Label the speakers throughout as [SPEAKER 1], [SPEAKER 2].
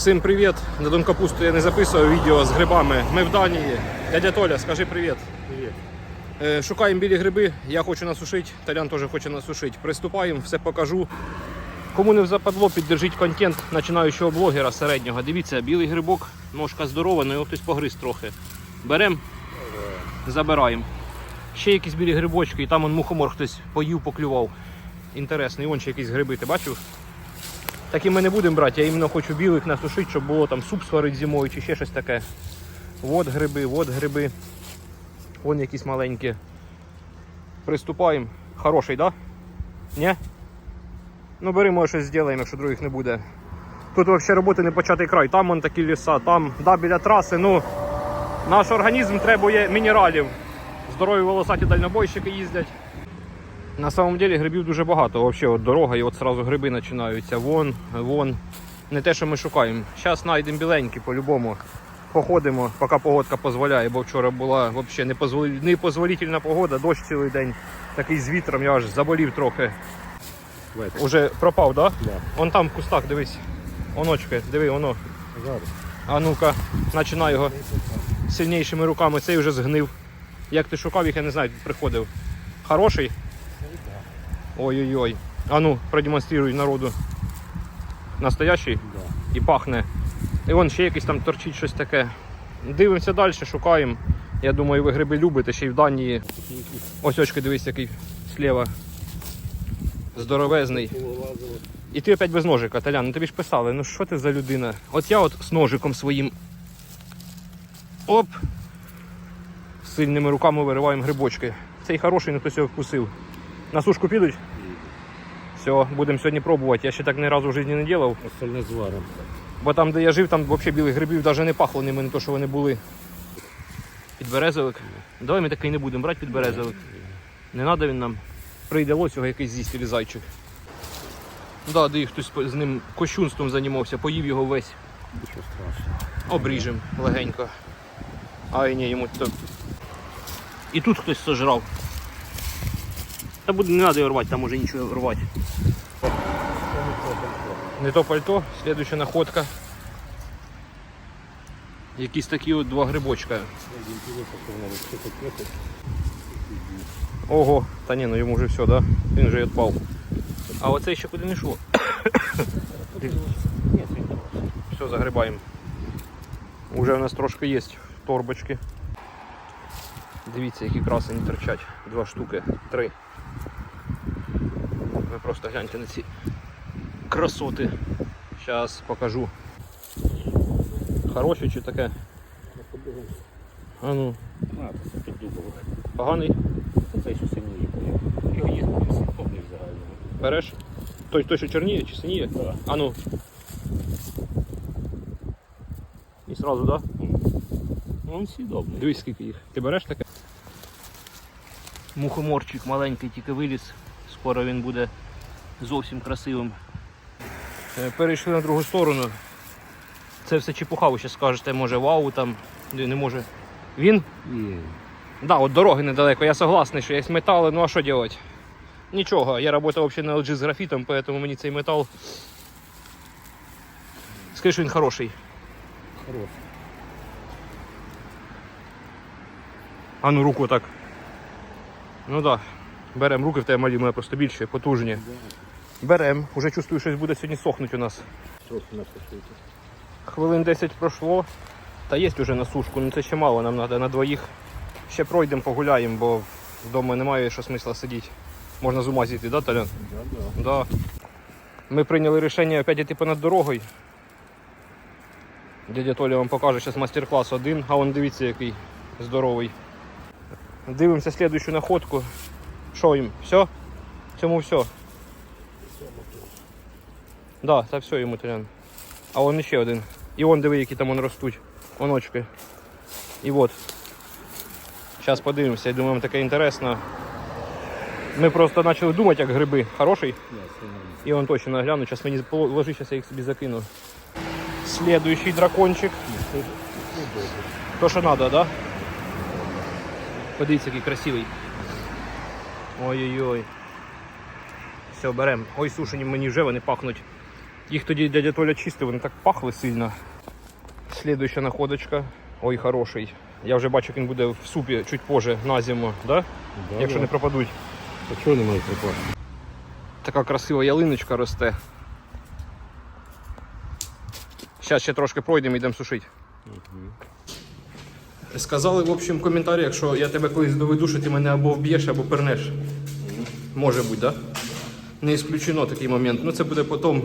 [SPEAKER 1] Всім привіт! На Дон Капусту я не записував відео з грибами. Ми в Данії. Дядя Толя, скажи привіт.
[SPEAKER 2] Привіт.
[SPEAKER 1] Е, Шукаємо білі гриби, я хочу насушити, Толян теж хоче насушити. Приступаємо, все покажу. Кому не западло, піддержіть контент починаючого блогера середнього. Дивіться, білий грибок, ножка здорова, але його хтось погриз трохи. Беремо, забираємо. Ще якісь білі грибочки, і там он мухомор хтось поїв, поклював. Інтересно, і вон ще якісь гриби, ти бачив? Такі ми не будемо брати, я іменно хочу білих насушити, щоб було там суп сварити зимою чи ще щось таке. От гриби, от гриби. Вон якісь маленькі. Приступаємо. Хороший, так? Да? Ні? Ну бери, щось зробимо, якщо других не буде. Тут взагалі роботи не початий край. Там вон такі ліса, там, да, біля траси. Ну, наш організм требує мінералів. Здорові волосаті дальнобойщики їздять. На самом деле грибів дуже багато. Вообще, от дорога і от сразу гриби починаються. Вон, вон. Не те, що ми шукаємо. Зараз знайдемо біленькі по-любому. Походимо, поки погодка дозволяє, бо вчора була взагалі непозвол... непозволительна погода, дощ цілий день. Такий з вітром, я аж заболів трохи.
[SPEAKER 2] Лето.
[SPEAKER 1] Уже пропав, так? Да?
[SPEAKER 2] Да.
[SPEAKER 1] Вон там в кустах, дивись. Оночки, диви, воно.
[SPEAKER 2] Зараз.
[SPEAKER 1] А ну-ка, починай його сильнішими руками. Цей вже згнив. Як ти шукав їх, я не знаю, приходив. Хороший? Ой-ой-ой. А ну, продемонструй народу. Настоящий
[SPEAKER 2] Да.
[SPEAKER 1] і пахне. І вон ще якийсь там торчить щось таке. Дивимося далі, шукаємо. Я думаю, ви гриби любите, ще й в Данії. Ось очки дивись, який слева. Здоровезний. І ти опять без ножика, Талян, ну тобі ж писали, ну що ти за людина? От я от з ножиком своїм. Оп! Сильними руками вириваємо грибочки. Цей хороший, ну хтось його вкусив. На сушку підуть? Все, будемо сьогодні пробувати. Я ще так ні разу в житті не робив.
[SPEAKER 2] Остальне зваром.
[SPEAKER 1] Бо там, де я жив, там взагалі білих грибів навіть не пахло ними, не то, що вони були. Підберезовик. Давай ми такий не будемо брати підберезовик. Не треба він нам. Прийде лось його якийсь з'їсть или зайчик. Да, де хтось з ним кощунством займався, поїв його весь.
[SPEAKER 2] Нічого страшного.
[SPEAKER 1] Обріжем легенько. Ай ні, йому то. І тут хтось сожрав. Та буде не треба його рвати, там уже нічого рвати. Не то пальто, слідуюча находка. Якісь такі от два грибочка. Ого, та ні, ну йому вже все, да? Він вже відпав. А оцей ще куди не йшло. Все, загрібаємо. Уже у нас трошки є торбочки. Дивіться, які красені торчать. Два штуки, три. Ви просто гляньте на ці красоти. Зараз покажу. Хороші чи таке? А ну,
[SPEAKER 2] А, це тут дубових.
[SPEAKER 1] поганий.
[SPEAKER 2] Це що синій. Його є повний взагалі.
[SPEAKER 1] Береш? Той, той, що чорніє чи синіє?
[SPEAKER 2] Так.
[SPEAKER 1] А ну. І сразу, так? Да?
[SPEAKER 2] Ну, він сідобний.
[SPEAKER 1] Дивись, скільки їх. Ти береш таке? Мухоморчик маленький, тільки виліз. Скоро він буде зовсім красивим. Е, Перейшли на другу сторону. Це все чепуха, ви ще скажете, може вау там, не може. Він?
[SPEAKER 2] Є.
[SPEAKER 1] Да, от дороги недалеко, я согласний, що є метали, ну а що робити? Нічого, я працював взагалі на LG з графітом, поэтому мені цей метал. Скажи, що він хороший.
[SPEAKER 2] Хороший.
[SPEAKER 1] А ну руку так. Ну так. Да. Беремо руки в тебе малі, мене просто більші, потужні. Беремо. Уже чувствую, щось буде сьогодні сохнути у нас. Хвилин 10 пройшло. Та є вже на сушку, ну це ще мало, нам треба на двоїх. Ще пройдемо, погуляємо, бо вдома немає що смисла сидіти. Можна з ума зійти, да, Талян?
[SPEAKER 2] Да, да.
[SPEAKER 1] Да. Ми прийняли рішення опять йти понад дорогою. Дядя Толя вам покаже зараз майстер-клас один, а он дивіться який здоровий. Дивимося слідуючу находку. Що їм? Все? Цьому все. Да, та все йому Толян. А он ще один. І он диви, які там вон ростуть. Оночки. І от. Зараз подивимося, я думаю, таке інтересно. Ми просто почали думати, як гриби. Хороший? І он точно нагляну, сейчас мені ложи, сейчас я їх собі закину. Следующий дракончик.
[SPEAKER 2] Це це.
[SPEAKER 1] То, що надо, да? Подивіться, який красивий. Ой-ой-ой. Все, беремо. Ой, сушені мені вже вони пахнуть Їх тоді дядя Толя чистив, вони так пахли сильно. Слідуюча находочка. Ой, хороший. Я вже бачу, він буде в супі чуть позже на зиму, да?
[SPEAKER 2] Да,
[SPEAKER 1] якщо
[SPEAKER 2] да.
[SPEAKER 1] не пропадуть.
[SPEAKER 2] А чого немає пропасти?
[SPEAKER 1] Така красива ялиночка росте. Зараз ще трошки пройдемо і йдемо сушити. Сказали, в общем, в коментарях, що я тебе колись доведу, що ти мене або вб'єш, або пернеш. Може бути, так? Да? Не ісключено такий момент. Ну це буде потім.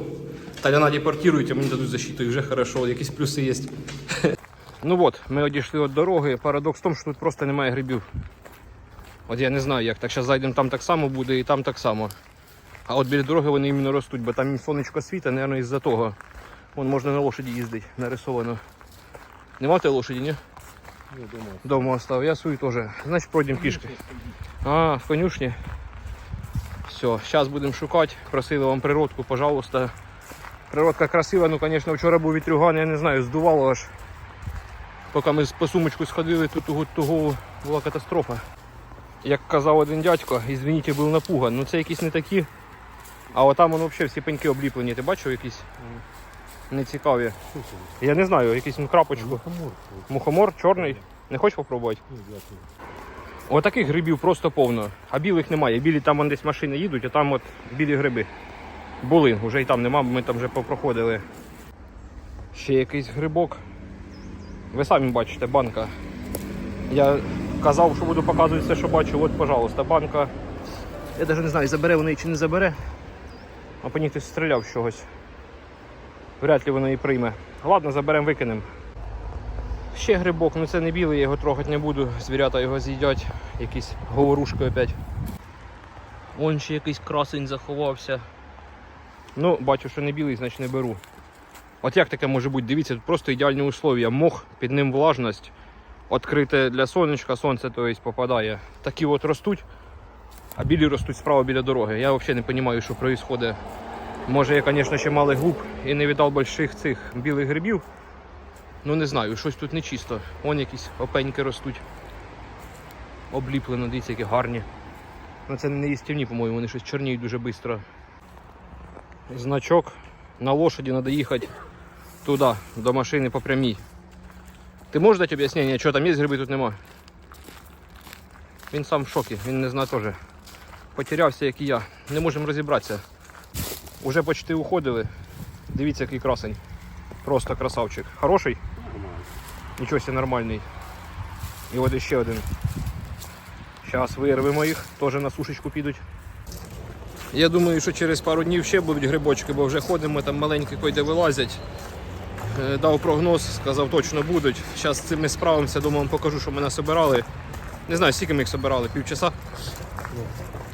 [SPEAKER 1] Таляна депортують, а мені дадуть защиту і вже хорошо, якісь плюси є. ну от, ми одійшли від дороги. Парадокс в тому, що тут просто немає грибів. От я не знаю як. Так зараз зайдемо там так само буде і там так само. А от біля дороги вони іменно ростуть, бо там сонечко світа, мабуть, із-за того. Вон можна на лошаді їздити, нарисовано. Нема тебе лошаді, ні?
[SPEAKER 2] Я думаю.
[SPEAKER 1] Дома остав. Я свою теж. Значить пройдемо пішки. А, в конюшні. Все, зараз будемо шукати. Просили вам природку, пожалуйста. Природка красива, ну звісно, вчора був вітрюган, я не знаю, здувало аж. Поки ми по сумочку сходили, тут туго, туго була катастрофа. Як казав один дядько, ізвиніть, був напуган. Ну це якісь не такі. А отам воно взагалі всі пеньки обліплені. Ти бачив якісь нецікаві? Я не знаю, якісь ну, крапочку.
[SPEAKER 2] Мухомор.
[SPEAKER 1] Мухомор чорний. Не хочеш попробувати?
[SPEAKER 2] Ну.
[SPEAKER 1] Отаких грибів просто повно, а білих немає. Білі там десь машини їдуть, а там от білі гриби. Були, вже і там нема, ми там вже попроходили. Ще якийсь грибок. Ви самі бачите, банка. Я казав, що буду показувати все, що бачу. От, пожалуйста, банка. Я навіть не знаю, забере вона її чи не забере. А по ній хтось стріляв з чогось. Вряд ли вона її прийме. Ладно, заберемо, викинемо. Ще грибок, ну це не білий, я його трогати не буду. Звірята його з'їдять. Якісь говорушки опять. Вон ще якийсь красень заховався. Ну, бачу, що не білий, значить не беру. От як таке може бути? Дивіться, тут просто ідеальні условия. Мох, під ним влажність. Відкрите для сонечка, сонце то есть, попадає. Такі от ростуть, а білі ростуть справа біля дороги. Я взагалі не розумію, що відбувається. Може я, звісно, ще малий глуп і не віддав больших цих білих грибів. Ну не знаю, щось тут нечисто. Вон якісь опеньки ростуть. Обліплено, дивіться, які гарні. Ну це не їстівні, по-моєму, вони щось чорніють дуже швидко. Значок. На лошаді треба їхати туди, до машини по прямій. Ти можеш дати об'яснення, що там є гриби, тут нема? Він сам в шокі, він не знає теж. Потерявся, як і я. Не можемо розібратися. Уже почти уходили. Дивіться, який красень. Просто красавчик. Хороший? Нічого себе нормальний. І от ще один. Зараз вирвемо їх, теж на сушечку підуть. Я думаю, що через пару днів ще будуть грибочки, бо вже ходимо, там маленькі койде вилазять. Е, Дав прогноз, сказав, точно будуть. Зараз з цим ми справимося, думаю, вам покажу, що ми насобирали. Не знаю, скільки ми їх собирали, півчаса.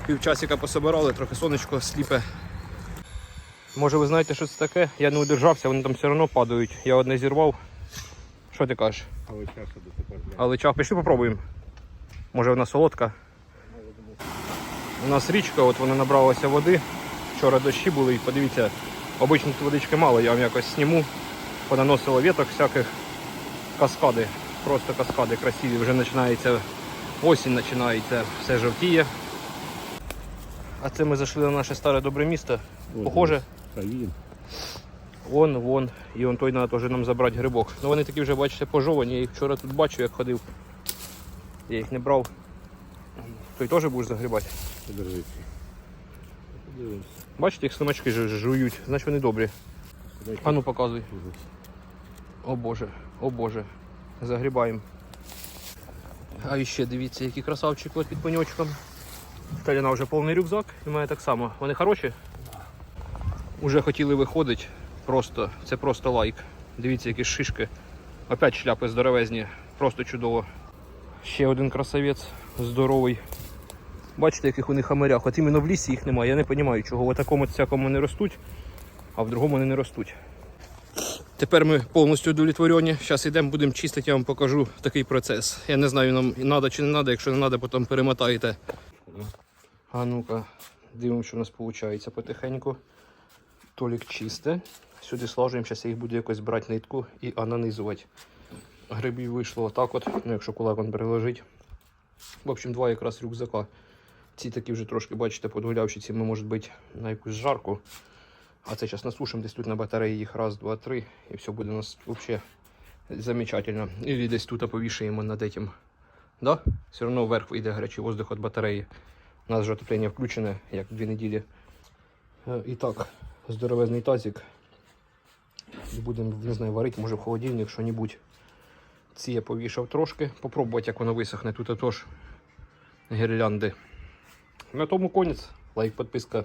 [SPEAKER 1] Півчасика пособирали, трохи сонечко сліпе. Може ви знаєте, що це таке? Я не удержався, вони там все одно падають. Я одне зірвав. Що ти кажеш?
[SPEAKER 2] Але часу до тепер.
[SPEAKER 1] Але пішли попробуємо. Може вона солодка. У нас річка, от вона набралася води. Вчора дощі були і подивіться, обично тут водички мало, я вам якось сніму. Понаносило віток всяких каскади. Просто каскади красиві. Вже починається осінь, починається, все жовтіє. А це ми зайшли на наше старе добре місто. Похоже. Вон, вон. І он той треба теж нам забрати грибок. Ну вони такі вже, бачите, пожовані. Я їх вчора тут бачу, як ходив. Я їх не брав. Той теж будеш загрібати.
[SPEAKER 2] Подивимось.
[SPEAKER 1] Бачите, їх слимачки жують, значить вони добрі. А ну показуй. О Боже, о Боже. Загрібаємо. А іще дивіться, який красавчик от під пеньочком. Таляна вже повний рюкзак і має так само. Вони хороші? Уже хотіли виходити. Просто, це просто лайк. Дивіться, які шишки. Опять шляпи здоровезні. Просто чудово. Ще один красавець здоровий. Бачите, яких у них хамарях. От іменно в лісі їх немає. Я не розумію, чого в такому всякому не ростуть, а в другому вони не ростуть. Тепер ми повністю удовлетворені. Зараз йдемо, будемо чистити, я вам покажу такий процес. Я не знаю, нам треба чи не треба, якщо не треба, потім перемотаєте. А ну-ка, дивимося, що у нас виходить потихеньку. Толік чисте. Сюди слажуємо, зараз я їх буду якось брати нитку і ананизувати. Грибів вийшло отак от, ну якщо кулак он переложить. В общем, два якраз рюкзака. Ці такі вже трошки, бачите, подгулявші, ці можуть бути на якусь жарку. А це зараз насушимо десь тут на батареї їх раз, два, три. І все буде у нас взагалі замечательно. І десь тут повішаємо над этим. Да? Все одно вверх вийде гарячий воздух від батареї. У нас вже отоплення включене, як дві неділі. Е, І так, здоровезний тазик. Будемо, не знаю, варити, може в холодильник, що-небудь. Ці я повішав трошки. Попробувати, як воно висохне. Тут теж гірлянди. На тому конець. Лайк, підписка.